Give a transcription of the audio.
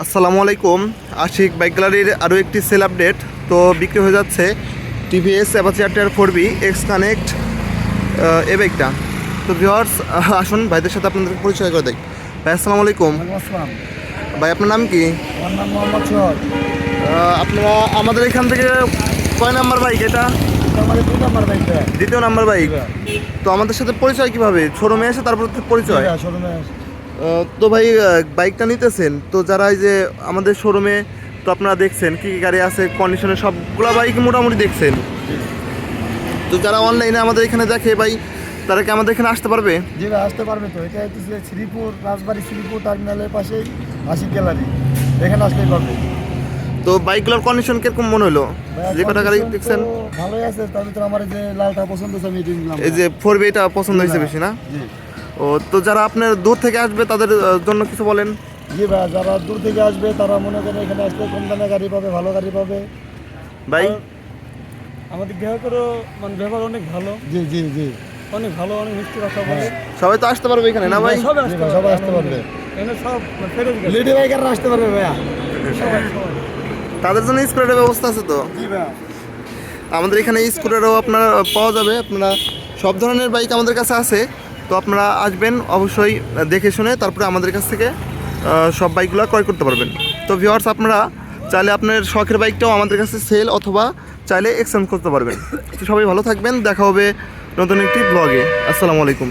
আসসালামু আলাইকুম। আশিক বাইক গ্যালারির আরও একটি সেল আপডেট। তো বিক্রি হয়ে যাচ্ছে TVS Apache RTR four V X connect এ বাইকটা। তো ভিওয়ার্স আসুন ভাইদের সাথে আপনাদের পরিচয় করে দেয় ভাই আসসালামু আলাইকুম। ভাই আপনার নাম কি? আমার নাম মোহাম্মদ আপনারা আমাদের এখান থেকে কয় নাম্বার বাইক এটা? দ্বিতীয় নাম্বার বাইক। তো আমাদের সাথে পরিচয় কীভাবে? শোরুমে এসে তারপর পরিচয়। শোরুমে তো ভাই বাইকটা নিতেছেন তো যারা এই যে আমাদের শোরুমে তো আপনারা দেখছেন কী কী গাড়ি আছে কন্ডিশনে সবগুলা বাইক মোটামুটি দেখছেন। তো যারা অনলাইনে আমাদের এখানে দেখে ভাই তারা কি আমাদের এখানে আসতে পারবে? জি ভাই আসতে পারবে তো। এটা হচ্ছে শ্রীপুর রাজবাড়ি শ্রীপুর টার্মিনালের পাশেই আশিক গ্যালারি এখানে আসলেই পারবে। তো বাইকগুলোর কন্ডিশন কীরকম মনে হলো? যে কটা গাড়ি দেখছেন? ভালোই আছে তার ভিতরে আমার যে লালটা পছন্দ হয়েছে আমি এই যে ফোর এটা পছন্দ হয়েছে বেশি না? জি। ও তো যারা আপনার দূর থেকে আসবে তাদের জন্য কিছু বলেন। জি ভাই যারা দূর থেকে আসবে তারা মনে করেন এখানে আসলে কম দামে গাড়ি পাবে ভালো গাড়ি পাবে। ভাই? আমাদের গ্রাহকেরও মানে ব্যবহার অনেক ভালো। জি জি জি। অনেক ভালো অনেক মিষ্টি কথা বলে। সবাই তো আসতে পারবে এখানে না ভাই সবাই আসতে পারবে, সবাই আসতে পারবে। এখানে সব ফেরত গেছে। লেডি বাইকাররা আসতে পারবে ভাইয়া। তাদের জন্য স্কুটারের ব্যবস্থা আছে তো? জি ভাইয়া আমাদের এখানে স্কুটারও আপনার পাওয়া যাবে। আপনারা সব ধরনের বাইক আমাদের কাছে আছে। তো আপনারা আসবেন অবশ্যই দেখে শুনে, তারপরে আমাদের কাছ থেকে সব বাইকগুলো ক্রয় করতে পারবেন। তো ভিওয়ার্স আপনারা চাইলে আপনার শখের বাইকটাও আমাদের কাছে সেল অথবা চাইলে এক্সচেঞ্জ করতে পারবেন। তো সবাই ভালো থাকবেন, দেখা হবে নতুন একটি ব্লগে আসসালামু আলাইকুম।